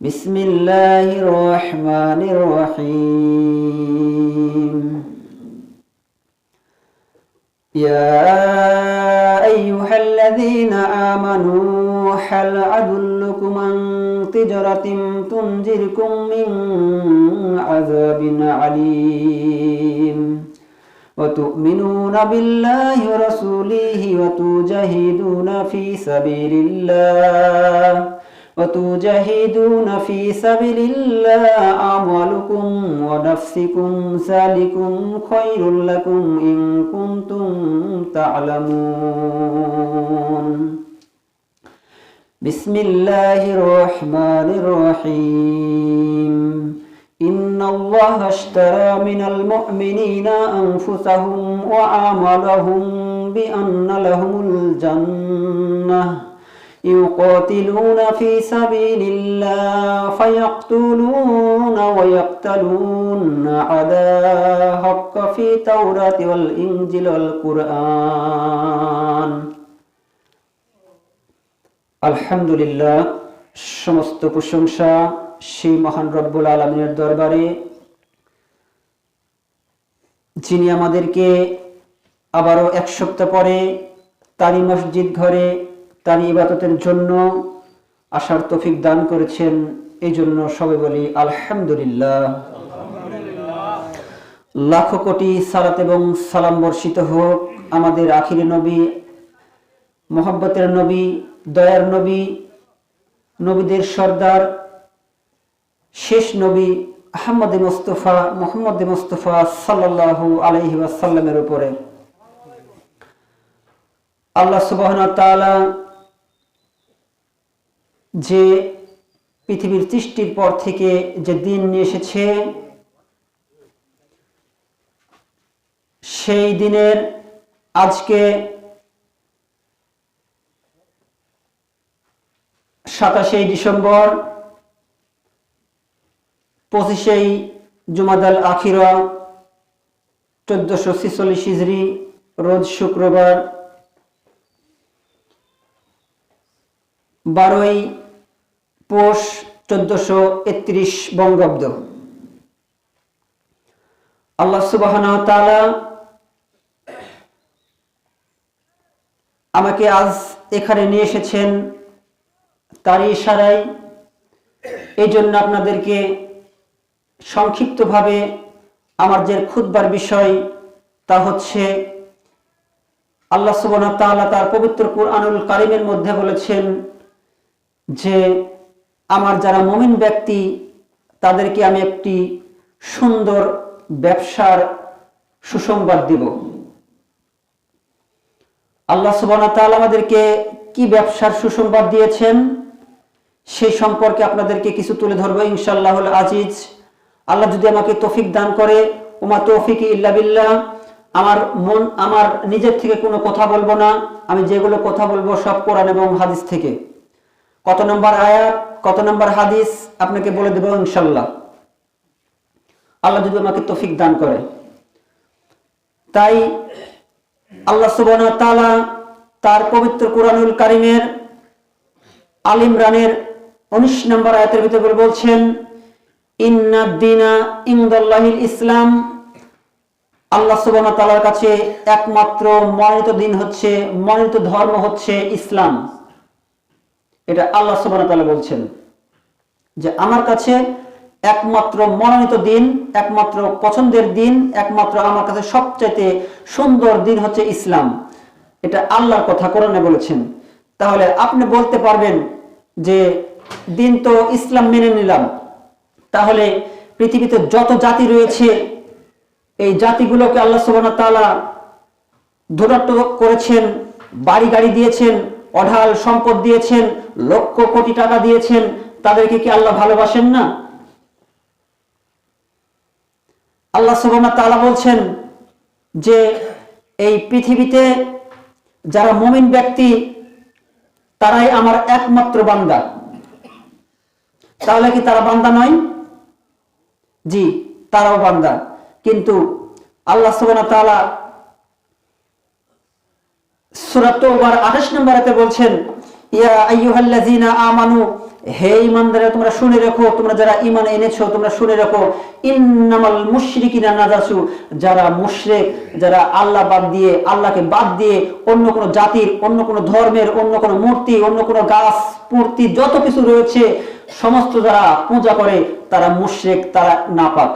بسم الله الرحمن الرحيم يا أيها الذين آمنوا هل أدلكم عن تجرة تنجركم من عذاب عليم وتؤمنون بالله ورسوله وتجاهدون في سبيل الله وتجاهدون في سبيل الله أموالكم ونفسكم ذلكم خير لكم إن كنتم تعلمون بسم الله الرحمن الرحيم إن الله اشترى من المؤمنين أنفسهم وعاملهم بأن لهم الجنة يقاتلون في سبيل الله فيقتلون ويقتلون على حق في التوراة والإنجيل والقرآن আলহামদুলিল্লাহ সমস্ত প্রশংসা সেই মহান রব্বুল আলমিনের দরবারে যিনি আমাদেরকে আবারও এক সপ্তাহ পরে তারই মসজিদ ঘরে তারই ইবাদতের জন্য আসার তফিক দান করেছেন। এই জন্য সবাই বলি আলহামদুলিল্লাহ। লাখো কোটি সালাত এবং সালাম বর্ষিত হোক আমাদের আখিরি নবী, মোহাব্বতের নবী, দয়ার নবী, নবীদের সর্দার, শেষ নবী আহমদ মোস্তফা, মোহাম্মদ মোস্তফা সাল্লাল্লাহু আলাইহি ওয়াসাল্লামের উপরে। আল্লাহ তাআলা যে পৃথিবীর সৃষ্টির পর থেকে যে দিন নিয়ে এসেছে, সেই দিনের আজকে সাতাশে ডিসেম্বর, পঁচিশেই জুমাদাল আখিরা, চোদ্দশো ছিচল্লিশ হিজড়ি রোজ শুক্রবার, বারোই পৌষ চোদ্দশো একত্রিশ বঙ্গাব্দ। আল্লাহ সুবাহ আমাকে আজ এখানে নিয়ে এসেছেন তারই ইশারায়। এই জন্য আপনাদেরকে সংক্ষিপ্তভাবে আমার যে খুদবার বিষয় তা হচ্ছে, আল্লাহ তাআলা তার পবিত্র কুরআনুল কারিমের মধ্যে বলেছেন যে আমার যারা মমিন ব্যক্তি, তাদেরকে আমি একটি সুন্দর ব্যবসার সুসংবাদ দিব। আল্লাহ সুবহান তাআলা আমাদেরকে কি ব্যবসার সুসংবাদ দিয়েছেন? সেই সম্পর্কে আপনাদেরকে কিছু তুলে ধরবো ইনশাল্লাহ আজিজ। আল্লাহ যদি আমাকে তৌফিক দান করে, ওমা তৌফিক ইল্লা বিল্লাহ, আমার মন, আমার নিজের থেকে কোনো কথা বলব না, আমি যেগুলো কথা বলব সব কোরআন এবং হাদিস থেকে। কত নম্বর আয়াত? কত নম্বর হাদিস আপনাকে বলে দেবো ইনশাল্লাহ। আল্লাহ যদি আমাকে তৌফিক দান করে। তাই আল্লাহ সুবহান তাআলা তার পবিত্র কোরআনুল কারিমের আল ইমরানের উনিশ নম্বর আয়াতের ভিতরে বলছেন ইন্নাদ্দিনা ইংদাল্লাহিল ইসলাম। আল্লাহ সুবহানাহু তাআলার কাছে একমাত্র মনোনীত দিন হচ্ছে, মনোনীত ধর্ম হচ্ছে ইসলাম। এটা আল্লাহ সুবহানাহু তাআলা বলছেন যে আমার কাছে একমাত্র মনোনীত দিন, একমাত্র পছন্দের দিন, একমাত্র আমার কাছে সবচাইতে সুন্দর দিন হচ্ছে ইসলাম। এটা আল্লাহর কথা কোরআনে বলেছেন। তাহলে আপনি বলতে পারবেন যে দিন তো ইসলাম মেনে নিলাম। তাহলে পৃথিবীতে যত জাতি রয়েছে, এই জাতিগুলোকে আল্লাহ সুবহানাহু তাআলা ধনাত্ম করেছেন, বাড়ি গাড়ি দিয়েছেন অঢাল সম্পদ দিয়েছেন, লক্ষ কোটি টাকা দিয়েছেন, তাদেরকে কি আল্লাহ ভালোবাসেন না? আল্লাহ সুবহানাহু তাআলা বলছেন যে এই পৃথিবীতে যারা মুমিন ব্যক্তি, তারাই আমার একমাত্র বান্দা। তাহলে কি তারা বান্দা নয়? জি, তারাও বান্দা। কিন্তু আল্লাহ সুবহানাহু তাআলা সূরা তওবার 28 নম্বর বলছেন আইয়ুহাল্লাযীনা আমানু, হে ঈমানদাররা, তোমরা শুনে রাখো, তোমরা যারা ঈমান এনেছো, তোমরা শুনে রাখো, ইন্নামাল মুশরিকিনা নাজাসু, যারা মুশরিক, যারা আল্লাহ বাদ দিয়ে, আল্লাহকে বাদ দিয়ে অন্য কোন জাতির, অন্য কোন ধর্মের, অন্য কোন মূর্তি, অন্য কোন গাছ, মূর্তি, যত কিছু রয়েছে, সমস্ত যারা পূজা করে, তারা মুশরিক, তারা নাপাক।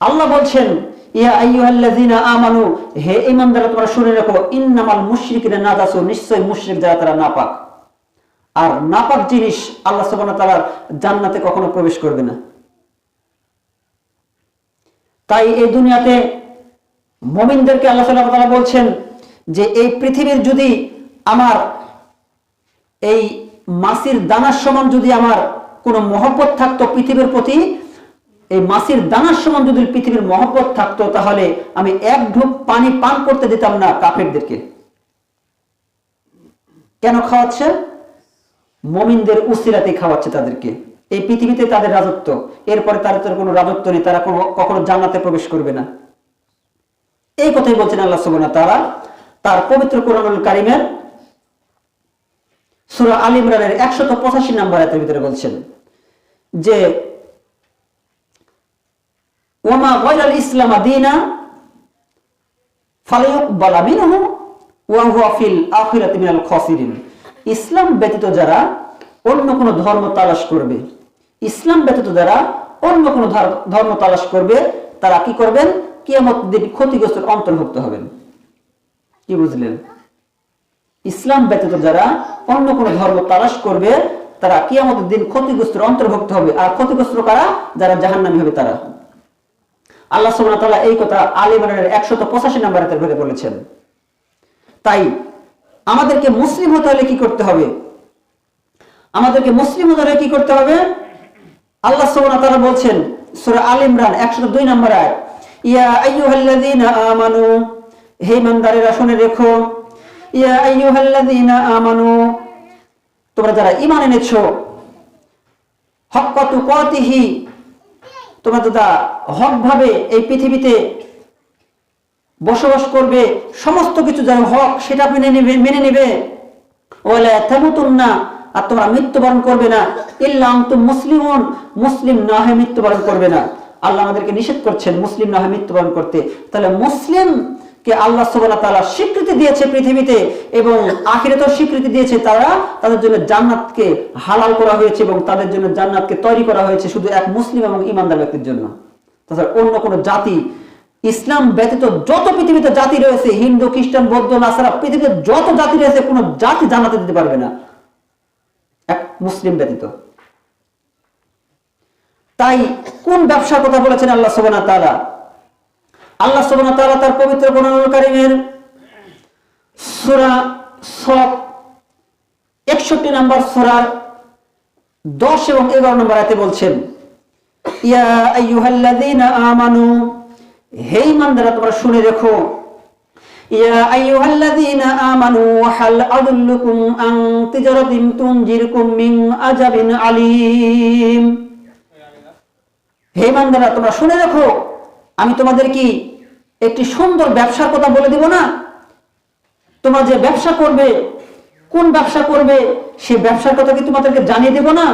আল্লাহ বলছেন ইয়া আমানু, হে ঈমানদাররা, তোমরা শুনে রাখো, ইন্নামাল মুশরিকিনা নাজাসু নিশ্চয় মুশরিক যারা, তারা নাপাক। আর নাপাক জিনিস আল্লাহ সুবহানাহু জান্নাতে কখনো প্রবেশ করবে না। তাই এই দুনিয়াতে মুমিনদেরকে আল্লাহ সুবহানাহু তাআলা বলছেন যে, এই পৃথিবীর যদি আমার এই মাসির দানার সমান যদি আমার কোনো মহব্বত থাকতো পৃথিবীর প্রতি এই মাসির দানার সমান যদি পৃথিবীর মহব্বত থাকতো, তাহলে আমি এক ঢুক পানি পান করতে দিতাম না কাফেরদেরকে। কেন খাওয়াচ্ছে? মমিনদের উসিরাতে খাওয়াচ্ছে তাদেরকে। এই পৃথিবীতে তাদের রাজত্ব, এরপরে তাদের কোনো রাজত্ব নেই, তারা কোনো, কখনো জান্নাতে প্রবেশ করবে না। এই কথাই বলছেন আল্লাহ সুবহানাহু তারা তার পবিত্র কোরআনুল কারিমের সূরা আল ইমরানের 185 নম্বর ভিতরে বলছেন যে ওমা ইসলাম ইসলাম ব্যতীত যারা অন্য কোন ধর্ম তালাশ করবে, ইসলাম ব্যতীত যারা অন্য কোন ধর্ম তালাশ করবে, তারা কি করবেন? কিয়ামত দিন ক্ষতিগ্রস্তের অন্তর্ভুক্ত হবেন। কি বুঝলেন? ইসলাম ব্যতীত যারা অন্য কোন ধর্ম তালাশ করবে, তারা কিয়ামতের দিন ক্ষতিগ্রস্তের অন্তর্ভুক্ত হবে। আর ক্ষতিগ্রস্ত কারা? যারা জাহান্নামী হবে তারা। আল্লাহ ওয়া এই কথা আলী ইমরানের 185 নম্বর আয়াতের ভিতরে বলেছেন। তাই আমাদেরকে মুসলিম হতে হলে কি করতে হবে? আমাদেরকে মুসলিম হতে হলে কি করতে হবে? আল্লাহ ওয়া বলছেন, সূরা আল ইমরান 102 নম্বর আয়াত, ইয়া আইয়ুহাল্লাযীনা আমানু, হে ইমানদারেরা শুনে রেখো, ইয়া আইয়ুহাল্লাযীনা আমানু, তোমরা যারা ঈমান এনেছো হক্কাতু কাতিহি তোমরা দাদা হক ভাবে এই পৃথিবীতে বসবাস করবে, সমস্ত কিছু যেন হক সেটা মেনে নেবে মেনে নেবে। ওয়ালা না আর তোমরা মৃত্যুবরণ করবে না। ইল্লাম তো মুসলিম মুসলিম না হয়ে মৃত্যুবরণ করবে না। আল্লাহ আমাদেরকে নিষেধ করছেন মুসলিম না হয়ে মৃত্যুবরণ করতে। তাহলে মুসলিম কে আল্লাহ সুবহানাহু তাআলা স্বীকৃতি দিয়েছে পৃথিবীতে এবং আখিরাতেও স্বীকৃতি দিয়েছে, তারা তাদের জন্য জান্নাতকে হালাল করা হয়েছে এবং তাদের জন্য জান্নাতকে তৈরি করা হয়েছে শুধু এক মুসলিম এবং ইমানদার ব্যক্তির জন্য। তাছাড়া অন্য কোনো জাতি, ইসলাম ব্যতীত যত পৃথিবীতে জাতি রয়েছে, হিন্দু, খ্রিস্টান, বৌদ্ধ, নাসারা, পৃথিবীতে যত জাতি রয়েছে, কোনো জাতি জান্নাতে দিতে পারবে না। এক মুসলিম ব্যতীত। তাই কোন ব্যবসার কথা বলেছেন আল্লাহ সুবহানাহু ওয়া তাআলা? আল্লাহ সুবহানাহু তাআলা তার পবিত্র কোরআনুল কারীমের সূরা সফ 61 নম্বর সূরার 10 এবং 11 নম্বর আয়াতে বলছেন, ইয়া আইয়ুহাল্লাযীনা আমানু, হে ইমানদাররা তোমরা শুনে রেখো, ইয়া আইয়ুহাল্লাযীনা আমানু, হাল আদুল্লুকুম আন তিজারাতিন তুনজিরকুম মিন আযাবিন আলীম। হে ইমানদাররা তোমরা শুনে রাখো, আমি তোমাদের কি একটি সুন্দর ব্যবসার কথা বলে দিব না? তোমরা যে ব্যবসা করবে, কোন ব্যবসা করবে সেই ব্যবসার কথা কি তোমাদেরকে জানিয়ে দেব না?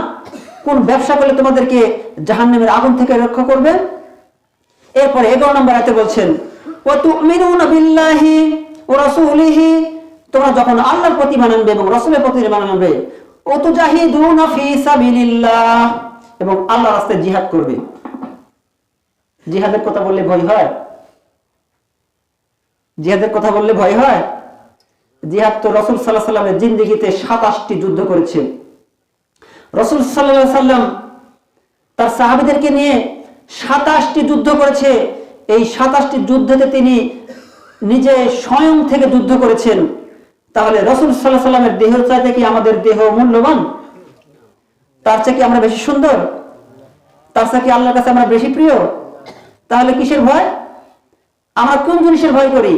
কোন ব্যবসা করলে তোমাদেরকে জাহান্নামের আগুন থেকে রক্ষা করবে? এরপরে এগারো নম্বর আয়াতে বলছেন ও বিল্লাহি ও রাসূলিহি তোমরা যখন আল্লাহর প্রতি মানানবে এবং রাসূলের প্রতি মানানবে ও তুজাহিদুনা ফি সাবিলিল্লাহ এবং আল্লাহর রাস্তায় জিহাদ করবে। জিহাদের কথা বললে ভয় হয়? জিহাদের কথা বললে ভয় হয়? জিহাদ তো রসুল সাল্লাহ সাল্লামের জিন্দিগিতে সাতাশটি যুদ্ধ করেছে। রসুল সাল্লাহ সাল্লাম তার সাহাবিদেরকে নিয়ে সাতাশটি যুদ্ধ করেছে। এই সাতাশটি যুদ্ধতে তিনি নিজে স্বয়ং থেকে যুদ্ধ করেছেন। তাহলে রসুল সাল্লাহ সাল্লামের দেহের চাইতে কি আমাদের দেহ মূল্যবান? তার চেয়ে কি আমরা বেশি সুন্দর? তার চেয়ে কি আল্লাহর কাছে আমরা বেশি প্রিয়? তাহলে কিসের ভয়? আমরা কোন জিনিসের ভয় করি?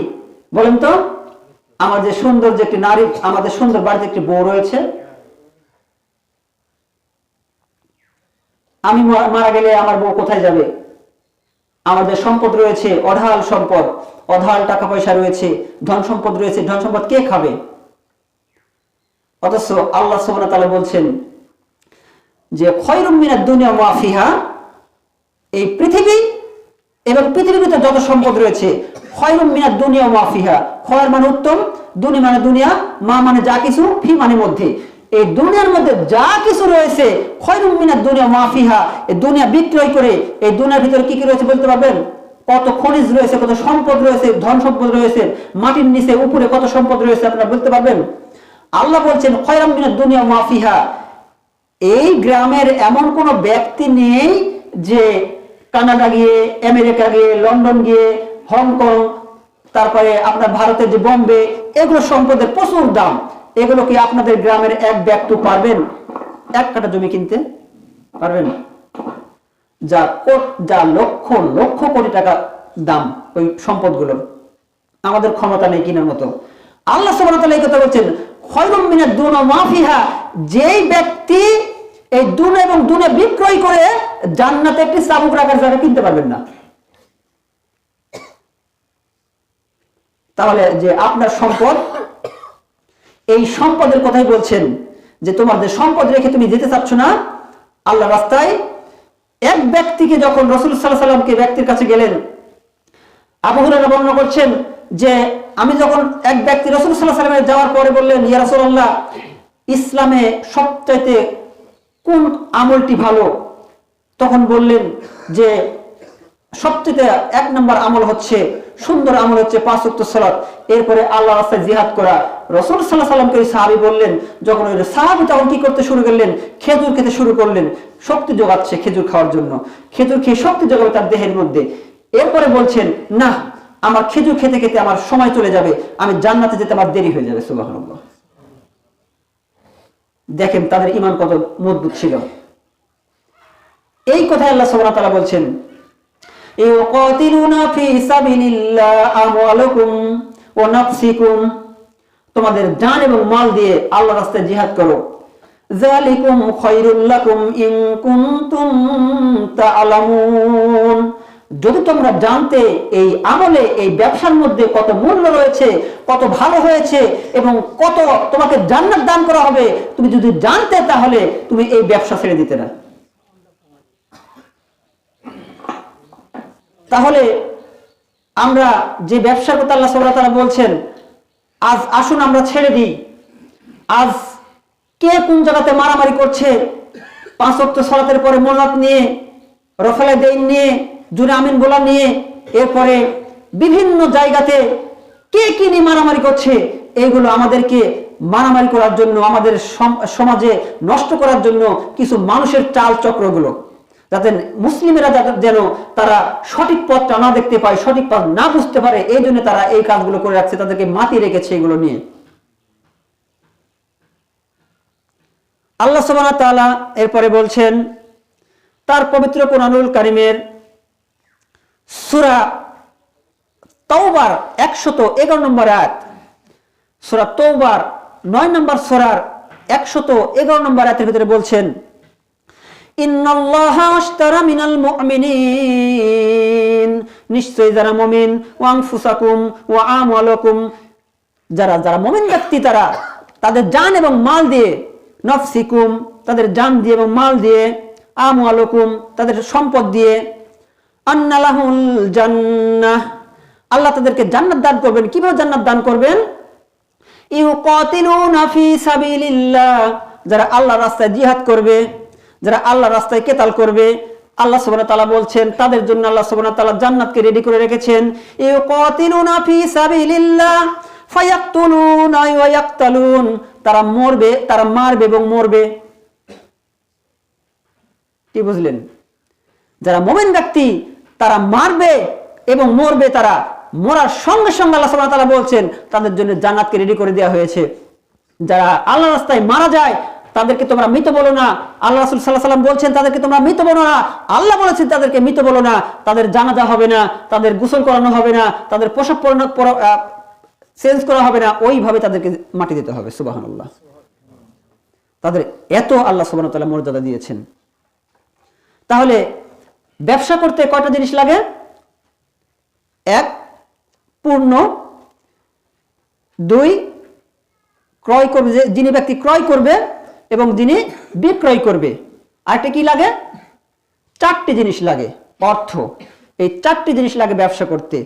বলেন তো, আমার যে সুন্দর যে একটি নারী, আমাদের সুন্দর বাড়িতে একটি বউ রয়েছে। আমি মারা গেলে আমার বউ কোথায় যাবে? আমাদের সম্পদ রয়েছে, অঢাল সম্পদ, অঢাল টাকা পয়সা রয়েছে, ধন সম্পদ রয়েছে, ধন সম্পদ কে খাবে? অথচ আল্লাহ ওয়া বলছেন যে, খয়রুম মিনাদ দুনিয়া মাফিহা এই পৃথিবী এবং পৃথিবীর ভিতরে যত সম্পদ রয়েছে, খয়রুম মিনাদ দুনিয়া ওয়া ফিহা। খয়ের মানে উত্তম, দুনি মানে দুনিয়া, মা মানে যা কিছু, ফি মানে মধ্যে। এই দুনিয়ার মধ্যে যা কিছু রয়েছে, খয়রুম মিনাদ দুনিয়া ওয়া ফিহা, এই দুনিয়া বিক্রয় করে, এই দুনিয়ার ভিতরে কি কি রয়েছে বলতে পারবেন? কত খনিজ রয়েছে, কত সম্পদ রয়েছে, ধন সম্পদ রয়েছে, মাটির নিচে, উপরে কত সম্পদ রয়েছে আপনারা বলতে পারবেন? আল্লাহ বলছেন, খয়রাম মিনাদ দুনিয়া মাফিহা এই গ্রামের এমন কোন ব্যক্তি নেই যে কানাডা গিয়ে, আমেরিকা গিয়ে, লন্ডন গিয়ে, হংকং, তারপরে আপনার ভারতের যে বম্বে, এগুলো সম্পদের প্রচুর দাম। এগুলো কি আপনাদের গ্রামের এক ব্যক্তি পারবেন? এক কাটা জমি কিনতে পারবেন? যা যা লক্ষ লক্ষ কোটি টাকা দাম ওই সম্পদগুলোর আমাদের ক্ষমতা নেই কেনার মতো। আল্লাহ তাআলা এই কথা বলছেন, খয়রুম যেই ব্যক্তি এই দুনে এবং দুনে বিক্রয় করে জান্নাতে একটি চাবুক রাখার জায়গা কিনতে পারবেন না। তাহলে যে আপনার সম্পদ, এই সম্পদের কথাই বলছেন যে তোমাদের সম্পদ রেখে তুমি যেতে চাচ্ছ না, আল্লাহ রাস্তায় এক ব্যক্তিকে যখন রসুল সাল্লাহ সাল্লামকে ব্যক্তির কাছে গেলেন, আবু হুরায়রা বর্ণনা করছেন যে আমি যখন এক ব্যক্তি রসুল সাল্লাহ সাল্লামের যাওয়ার পরে বললেন, ইয়া রাসূলুল্লাহ, ইসলামে সবচাইতে কোন আমলটি ভালো? তখন বললেন যে, সবচেয়ে এক নম্বর আমল হচ্ছে, সুন্দর আমল হচ্ছে পাঁচ ওয়াক্ত সালাত। এরপরে আল্লাহ রাস্তায় জিহাদ করা। রসুল সাল্লাহ সাল্লামকে সাহাবি বললেন, যখন ওই সাহাবি তখন কি করতে শুরু করলেন? খেজুর খেতে শুরু করলেন। শক্তি যোগাচ্ছে খেজুর খাওয়ার জন্য। খেজুর খেয়ে শক্তি যোগাবে তার দেহের মধ্যে। এরপরে বলছেন না আমার খেজুর খেতে খেতে আমার সময় চলে যাবে। আমি জান্নাতে যেতে আমার দেরি হয়ে যাবে, সুবহানাল্লাহ। দেখেন তাদের ইমান কত মজবুত ছিল। এই কথায় আল্লাহ তাআলা বলছেন ওয়া তোমাদের জান এবং মাল দিয়ে আল্লাহ রাস্তায় জিহাদ করো। যালিকুম খায়রুল লাকুম ইন যদি তোমরা জানতে এই আমলে, এই ব্যবসার মধ্যে কত মূল্য রয়েছে, কত ভালো হয়েছে এবং কত তোমাকে জান্নাত দান করা হবে, তুমি যদি জানতে তাহলে তুমি এই ব্যবসা ছেড়ে দিতে না। তাহলে আমরা যে ব্যবসার কথা আল্লাহ সাল্লাহ তারা বলছেন, আজ আসুন আমরা ছেড়ে দিই। আজ কে কোন জায়গাতে মারামারি করছে, পাঁচ অক্ট সলাতের পরে মোলাত নিয়ে, রফালে দেইন নিয়ে জুরে আমিন গোলা নিয়ে এরপরে বিভিন্ন জায়গাতে কে কি নিয়ে মারামারি করছে, এইগুলো আমাদেরকে মারামারি করার জন্য, আমাদের সমাজে নষ্ট করার জন্য কিছু মানুষের চাল চক্রগুলো। যাতে মুসলিমেরা যেন তারা সঠিক পথটা না দেখতে পায়, সঠিক পথ না বুঝতে পারে, এই জন্য তারা এই কাজগুলো করে রাখছে, তাদেরকে মাতি রেখেছে এগুলো নিয়ে। আল্লাহ সুবহানাহু ওয়া তাআলা এরপরে বলছেন, তার পবিত্র কোরআনুল কারিমের সূরা তওবার 111 নম্বর আয়াত। সূরা তওবার 9 নম্বর সূরার 111 নম্বর আয়াতের ভিতরে বলছেন নিশ্চয়ই যারা মুমিন, ওয়া আনফুসাকুম, ওয়া আমওয়ালাকুম। যারা যারা মুমিন ব্যক্তি তারা, তাদের জান এবং মাল দিয়ে, নফসিকুম, তাদের জান দিয়ে এবং মাল দিয়ে, আমওয়ালাকুম, তাদের সম্পদ দিয়ে আন্নালাহুল আল্লাহ তাদেরকে জান্নাত দান করবেন। কীভাবে জান্নাত দান করবেন? সাবিলিল্লাহ। যারা আল্লাহর রাস্তায় জিহাদ করবে, যারা আল্লাহর রাস্তায় কেতাল করবে, আল্লাহ সুবহানাহু ওয়া তাআলা বলছেন, তাদের জন্য আল্লাহ সুবহানাহু ওয়া তাআলা জান্নাতকে রেডি করে রেখেছেন। সাবিলিল্লাহ। তারা মরবে, তারা মারবে এবং মরবে। কি বুঝলেন? যারা মোমেন ব্যক্তি তারা মারবে এবং মরবে তারা। মরার সঙ্গে সঙ্গে আল্লাহ ওয়া তাআলা বলছেন, তাদের জন্য জান্নাতকে রেডি করে দেওয়া হয়েছে। যারা আল্লাহ রাস্তায় মারা যায়, তাদেরকে তোমরা মৃত বলো না। আল্লাহ রাসূল আলাইহি সাল্লাম বলছেন, তাদেরকে তোমরা মৃত বলো না। আল্লাহ বলেছেন, তাদেরকে মৃত বলো না। তাদের জানাজা হবে না, তাদের গোসল করানো হবে না, তাদের পোশাক পরানো চেঞ্জ করা হবে না। ওইভাবে তাদেরকে মাটি দিতে হবে, সুবহানাল্লাহ। তাদের এত আল্লাহ তাআলা মর্যাদা দিয়েছেন। তাহলে ব্যবসা করতে কয়টা জিনিস লাগে? এক, পূর্ণ। দুই, ক্রয় করবে যিনি ব্যক্তি ক্রয় করবে এবং যিনি বিক্রয় করবে। আরেকটা কি লাগে? চারটি জিনিস লাগে, অর্থ। এই চারটি জিনিস লাগে ব্যবসা করতে।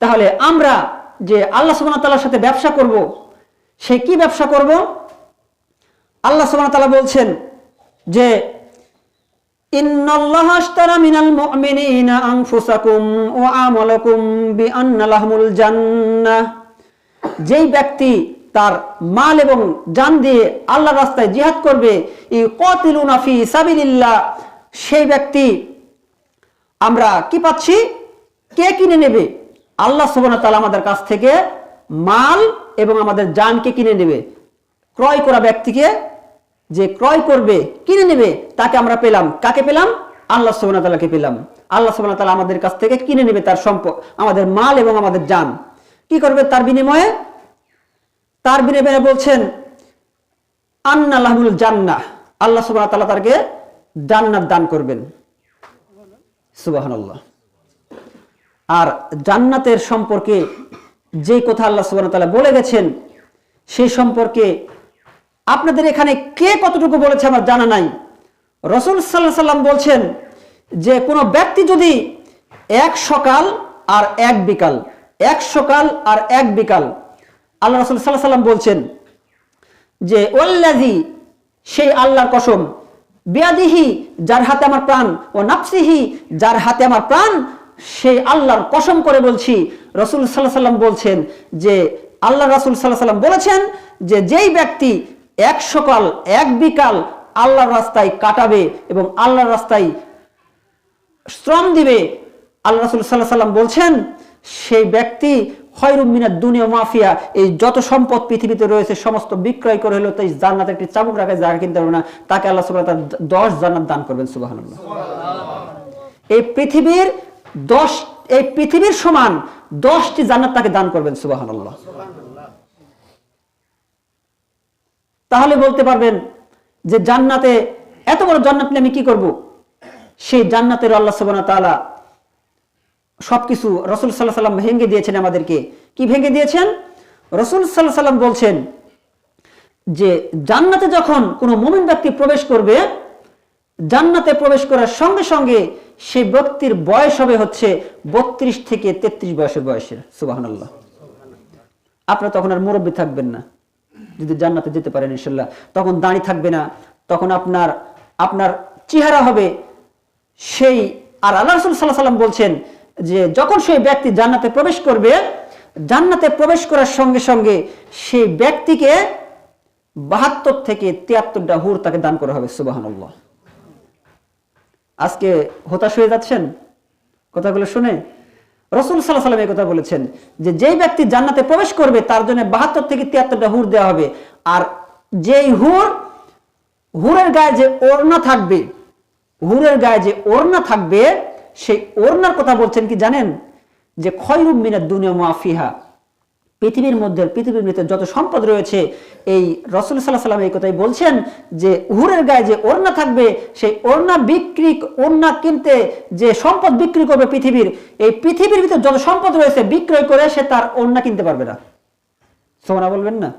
তাহলে আমরা যে আল্লাহ ওয়া সাথে ব্যবসা করব, সে কি ব্যবসা করব? আল্লাহ তাআলা বলছেন যে যেই ব্যক্তি তার মাল এবং জান দিয়ে আল্লাহ রাস্তায় জিহাদ করবে সেই ব্যক্তি আমরা কি পাচ্ছি? কে কিনে নেবে? আল্লাহ সুবহানাহু তালা আমাদের কাছ থেকে মাল এবং আমাদের জানকে কিনে নেবে। ক্রয় করা ব্যক্তিকে যে ক্রয় করবে, কিনে নেবে, তাকে আমরা পেলাম। কাকে পেলাম? আল্লাহ ওয়া তাআলাকে পেলাম। আল্লাহ ওয়া তাআলা আমাদের কাছ থেকে কিনে নেবে তার সম্পদ, আমাদের মাল এবং আমাদের জান কি করবে তার বিনিময়ে? তার বিনিময়ে বলছেন আন্নাল্লাহুল জান্না আল্লাহ সুবহানাহু ওয়া তাআলা তাকে জান্নাত দান করবেন। সুবহানাল্লাহ। আর জান্নাতের সম্পর্কে যে কথা আল্লাহ সুবহানাহু ওয়া তাআলা বলে গেছেন সেই সম্পর্কে আপনাদের এখানে কে কতটুকু বলেছে আমার জানা নাই। রসুল সাল্লাহ সাল্লাম বলছেন যে, কোনো ব্যক্তি যদি এক সকাল আর এক বিকাল, এক সকাল আর এক বিকাল, আল্লাহ রসুল সাল্লাহ সাল্লাম বলছেন যে ওল্লাজি সেই আল্লাহর কসম, বিয়াদিহি, যার হাতে আমার প্রাণ, ও নাফসিহি, যার হাতে আমার প্রাণ, সেই আল্লাহর কসম করে বলছি, রসুল সাল্লাহ সাল্লাম বলছেন যে, আল্লাহ রাসুল সাল্লাহ সাল্লাম বলেছেন যে, যেই ব্যক্তি এক সকাল এক বিকাল আল্লাহর রাস্তায় কাটাবে এবং আল্লাহর রাস্তায় শ্রম দিবে। আল্লাহ রাসুল সাল্লাহ সাল্লাম বলছেন, সেই ব্যক্তি হয়রুমিনা দুনিয়া মাফিয়া, এই যত সম্পদ পৃথিবীতে রয়েছে, সমস্ত বিক্রয় করে হলো তাই জান্নাতে একটি চাবুক রাখে জায়গা কিনতে পারবে না, তাকে আল্লাহ সুবাহ দশ জান্নাত দান করবেন সুবাহ এই পৃথিবীর দশ, এই পৃথিবীর সমান দশটি জান্নাত তাকে দান করবেন সুবাহ তাহলে বলতে পারবেন যে জান্নাতে এত বড় জান্নাত আমি কি করব? সেই জান্নাতের আল্লাহ সুবাহ তাআলা সবকিছু রসুল সাল্লাহ সাল্লাম ভেঙে দিয়েছেন আমাদেরকে। কি ভেঙে দিয়েছেন? রসুল সাল্লাহ সাল্লাম বলছেন যে জান্নাতে যখন কোনো মুমিন ব্যক্তি প্রবেশ করবে, জান্নাতে প্রবেশ করার সঙ্গে সঙ্গে সেই ব্যক্তির বয়স হবে হচ্ছে বত্রিশ থেকে তেত্রিশ বয়সের বয়সের। আল্লাহ আপনারা তখন আর মুরব্বী থাকবেন না। যদি জান্নাতে যেতে পারেন ইনশাল্লাহ তখন দাঁড়িয়ে থাকবে না, তখন আপনার আপনার চেহারা হবে সেই। আর আল্লাহ রসুল সাল্লাহ সাল্লাম বলছেন যে, যখন সেই ব্যক্তি জান্নাতে প্রবেশ করবে, জান্নাতে প্রবেশ করার সঙ্গে সঙ্গে সেই ব্যক্তিকে বাহাত্তর থেকে তিয়াত্তরটা হুর তাকে দান করা হবে সুবাহান্লাহ আজকে হতাশ হয়ে যাচ্ছেন? কথাগুলো শুনে? রসুল সাল্লাহ সাল্লাম এই কথা বলেছেন যে যেই ব্যক্তি জান্নাতে প্রবেশ করবে, তার জন্য বাহাত্তর থেকে তিয়াত্তরটা হুর দেওয়া হবে। আর যেই হুর, হুরের গায়ে যে ওড়না থাকবে, হুরের গায়ে যে ওড়না থাকবে, সেই ওড়নার কথা বলছেন কি জানেন? যে খয়রুম মিনার দুনিয়া মাফিহা পৃথিবীর মধ্যে, পৃথিবীর ভিতরে যত সম্পদ রয়েছে, এই রসুল সাল্লাহ সাল্লাম এই কথাই বলছেন যে হুরের গায়ে যে ওড়না থাকবে, সেই ওড়না বিক্রি, ওড়না কিনতে যে সম্পদ বিক্রি করবে পৃথিবীর, এই পৃথিবীর ভিতরে যত সম্পদ রয়েছে বিক্রয় করে সে তার ওড়না কিনতে পারবে না। সোমনা বলবেন না?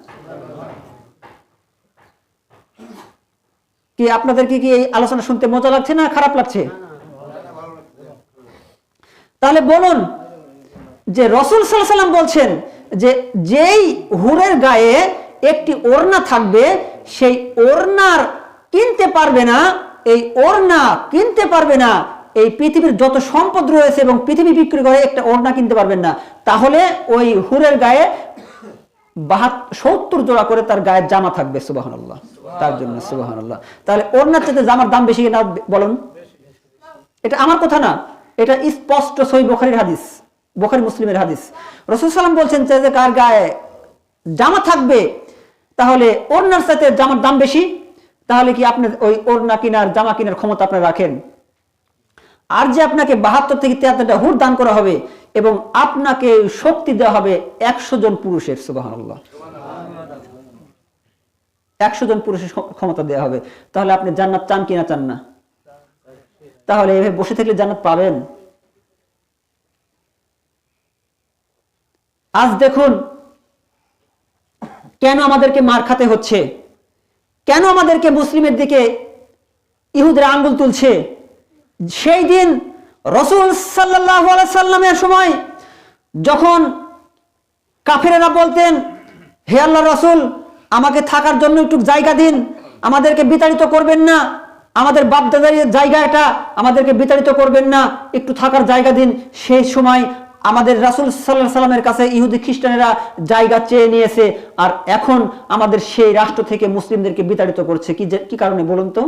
কি আপনাদের কি কি এই আলোচনা শুনতে মজা লাগছে না খারাপ লাগছে? তাহলে বলুন যে রসুল সাল্লাহ সাল্লাম বলছেন যে যেই হুরের গায়ে একটি ওড়না থাকবে, সেই ওড়নার কিনতে পারবে না, এই ওড়না কিনতে পারবে না, এই পৃথিবীর যত সম্পদ রয়েছে এবং পৃথিবী বিক্রি করে একটা ওড়না কিনতে পারবেন না। তাহলে ওই হুরের গায়ে সত্তর জোড়া করে তার গায়ের জামা থাকবে সুবাহান তার জন্য সুবাহান তাহলে ওড়নার চেয়ে জামার দাম বেশি কিনা বলুন? এটা আমার কথা না, এটা স্পষ্ট সই বোখারির হাদিস। বোখারি মুসলিমের হাদিস। রসুল সাল্লাম বলছেন যে কার গায়ে জামা থাকবে, তাহলে ওড়নার সাথে জামার দাম বেশি, তাহলে কি আপনি ওই ওড়না কিনার, জামা কিনার ক্ষমতা আপনি রাখেন? আর যে আপনাকে বাহাত্তর থেকে তিয়াত্তরটা হুর দান করা হবে এবং আপনাকে শক্তি দেওয়া হবে একশো জন পুরুষের সুবাহান একশো জন পুরুষের ক্ষমতা দেওয়া হবে। তাহলে আপনি জান্নাত চান কিনা চান না? তাহলে এভাবে বসে থাকলে জান্নাত পাবেন? আজ দেখুন, কেন আমাদেরকে মার খাতে হচ্ছে? কেন আমাদেরকে মুসলিমের দিকে ইহুদের আঙ্গুল তুলছে? সেই দিন রসুল সাল্লাহ সাল্লামের সময় যখন কাফেরেরা বলতেন, হে আল্লাহ রসুল, আমাকে থাকার জন্য একটু জায়গা দিন, আমাদেরকে বিতাড়িত করবেন না, আমাদের বাপদাদার জায়গা এটা, আমাদেরকে বিতাড়িত করবেন না, একটু থাকার জায়গা দিন। সেই সময় আমাদের রাসুল সাল্লাহ সাল্লামের কাছে ইহুদি খ্রিস্টানেরা জায়গা চেয়ে নিয়েছে। আর এখন আমাদের সেই রাষ্ট্র থেকে মুসলিমদেরকে বিতাড়িত করছে। কি কি কারণে বলুন তো?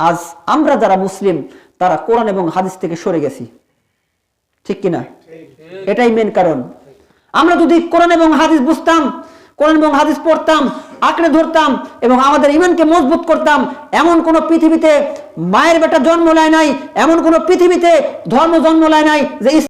আজ আমরা যারা মুসলিম, তারা কোরআন এবং হাদিস থেকে সরে গেছি। ঠিক কিনা? এটাই মেন কারণ। আমরা যদি কোরআন এবং হাদিস বুঝতাম, কোরআন এবং হাদিস পড়তাম, আঁকড়ে ধরতাম, এবং আমাদের ইমানকে মজবুত করতাম, এমন কোন পৃথিবীতে মায়ের বেটা জন্ম নেয় নাই, এমন কোন পৃথিবীতে ধর্ম জন্ম নেয় নাই যে